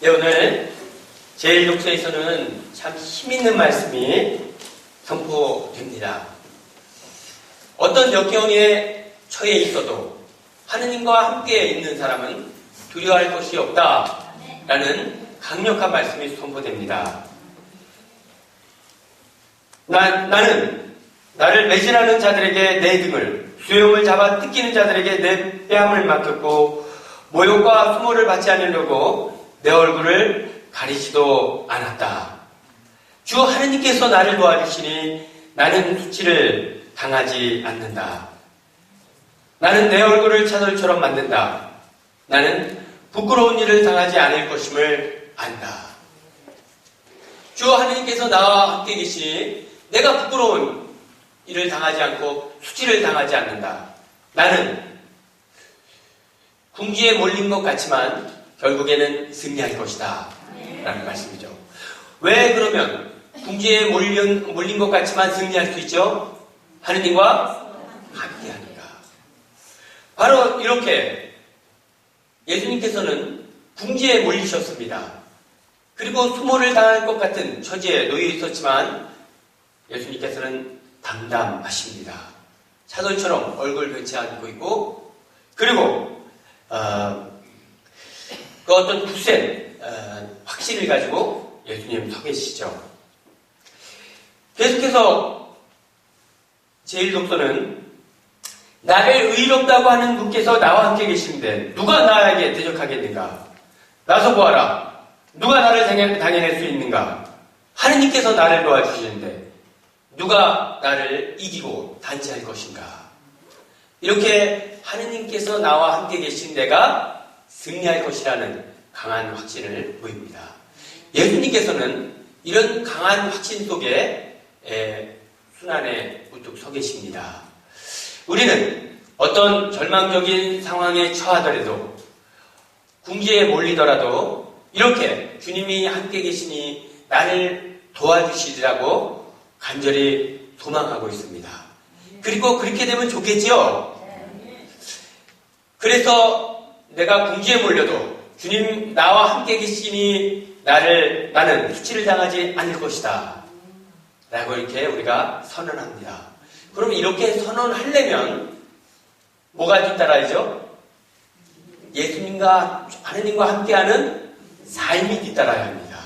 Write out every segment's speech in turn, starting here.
네, 오늘 제1독서에서는 참 힘있는 말씀이 선포됩니다. 어떤 역경에 처해 있어도 하느님과 함께 있는 사람은 두려워할 것이 없다라는 강력한 말씀이 선포됩니다. 나, 나는 나를 매진하는 자들에게 내 등을 수염을 잡아 뜯기는 자들에게 내 뺨을 맡겼고 모욕과 수모를 받지 않으려고 내 얼굴을 가리지도 않았다. 주 하느님께서 나를 도와주시니 나는 수치를 당하지 않는다. 나는 내 얼굴을 차돌처럼 만든다. 나는 부끄러운 일을 당하지 않을 것임을 안다. 주 하느님께서 나와 함께 계시니 내가 부끄러운 일을 당하지 않고 수치를 당하지 않는다. 나는 궁지에 몰린 것 같지만 결국에는 승리할 것이다. 라는 말씀이죠. 왜 그러면 궁지에 몰린, 몰린 것 같지만 승리할 수 있죠? 하느님과 함께 하니까. 바로 이렇게 예수님께서는 궁지에 몰리셨습니다. 그리고 수모를 당할 것 같은 처지에 놓여 있었지만 예수님께서는 담담하십니다. 사돌처럼 얼굴 변치 않고 있고 그리고 어떤 굳센 어, 확신을 가지고 예수님 서 계시죠. 계속해서 제1독서는 나를 의롭다고 하는 분께서 나와 함께 계시는데 누가 나에게 대적하겠는가? 나서 보아라. 누가 나를 당해, 당해낼 수 있는가? 하느님께서 나를 도와주시는데 누가 나를 이기고 단지할 것인가? 이렇게 하느님께서 나와 함께 계신 내가 승리할 것이라는 강한 확신을 보입니다. 예수님께서는 이런 강한 확신 속에 에, 순환에 우뚝 서 계십니다. 우리는 어떤 절망적인 상황에 처하더라도 궁지에 몰리더라도 이렇게 주님이 함께 계시니 나를 도와주시리라고 간절히 도망하고 있습니다. 그리고 그렇게 되면 좋겠지요? 그래서 내가 궁지에 몰려도 주님 나와 함께 계시니 나를 나는 수치를 당하지 않을 것이다. 라고 이렇게 우리가 선언합니다. 그러면 이렇게 선언하려면 뭐가 뒤따라야죠? 예수님과 하느님과 함께하는 삶이 뒤따라야 합니다.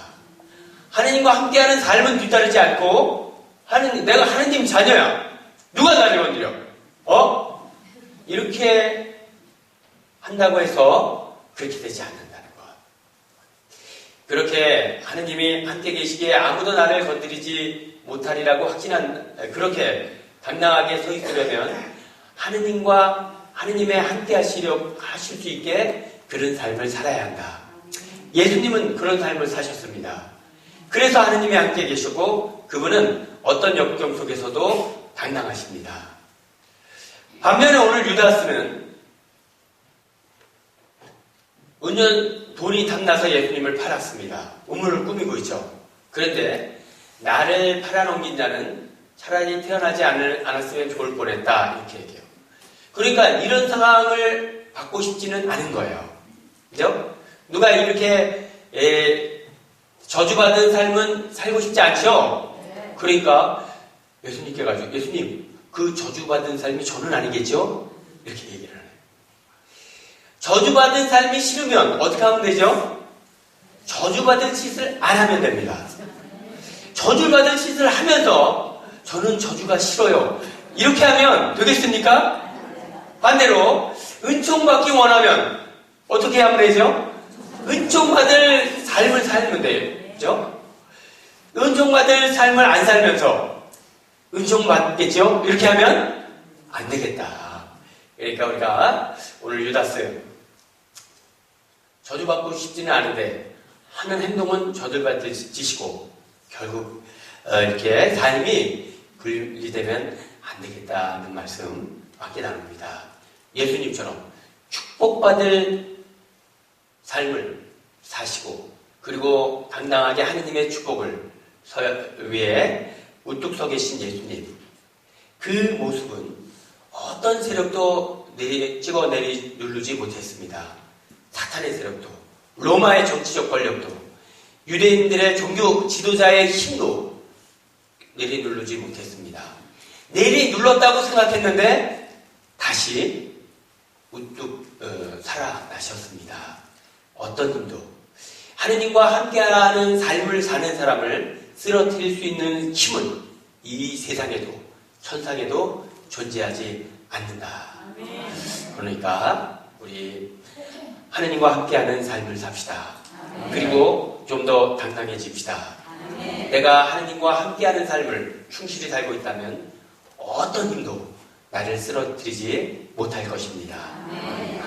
하느님과 함께하는 삶은 뒤따르지 않고 하느님 내가 하느님 자녀야. 누가 나를 건드려? 어? 이렇게 한다고 해서 그렇게 되지 않는다는 것. 그렇게 하느님이 함께 계시기에 아무도 나를 건드리지 못하리라고 확신한 그렇게 당당하게 서 있으려면 하느님과 하느님의 함께 하시려 하실 수 있게 그런 삶을 살아야 한다. 예수님은 그런 삶을 사셨습니다. 그래서 하느님이 함께 계셨고 그분은 어떤 역경 속에서도 당당하십니다. 반면에 오늘 유다스는 은연 돈이 탐나서 예수님을 팔았습니다. 우물을 꾸미고 있죠. 그런데 나를 팔아넘긴 자는 차라리 태어나지 않았으면 좋을 뻔했다 이렇게 얘기해요. 그러니까 이런 상황을 받고 싶지는 않은 거예요. 그죠? 누가 이렇게 에, 저주받은 삶은 살고 싶지 않죠? 그러니까 예수님께 가지고 예수님 그 저주받은 삶이 저는 아니겠죠? 이렇게 얘기를 하네요. 저주받은 삶이 싫으면 어떻게 하면 되죠? 저주받은 짓을 안 하면 됩니다. 저주받은 짓을 하면서 저는 저주가 싫어요. 이렇게 하면 되겠습니까? 반대로 은총받기 원하면 어떻게 하면 되죠? 은총받을 삶을 살면 돼요. 그죠? 은총받을 삶을 안 살면서 은총받겠죠? 이렇게 하면 안 되겠다. 그러니까 우리가 오늘 유다스 저주받고 싶지는 않은데 하는 행동은 저주받으시고 결국 어, 이렇게 삶이 분리되면 안 되겠다는 말씀 받게 나눕니다. 예수님처럼 축복받을 삶을 사시고 그리고 당당하게 하느님의 축복을 위해 우뚝 서 계신 예수님 그 모습은 어떤 세력도 내리, 찍어 내리 누르지 못했습니다. 사탄의 세력도 로마의 정치적 권력도, 유대인들의 종교 지도자의 힘도 내리누르지 못했습니다. 내리 눌렀다고 생각했는데 다시 우뚝 어, 살아나셨습니다. 어떤 힘도 하느님과 함께하는 삶을 사는 사람을 쓰러뜨릴 수 있는 힘은 이 세상에도 천상에도 존재하지 않는다. 그러니까 우리 하느님과 함께하는 삶을 삽시다. 그리고 좀 더 당당해집시다. 내가 하느님과 함께하는 삶을 충실히 살고 있다면 어떤 힘도 나를 쓰러뜨리지 못할 것입니다. 아멘.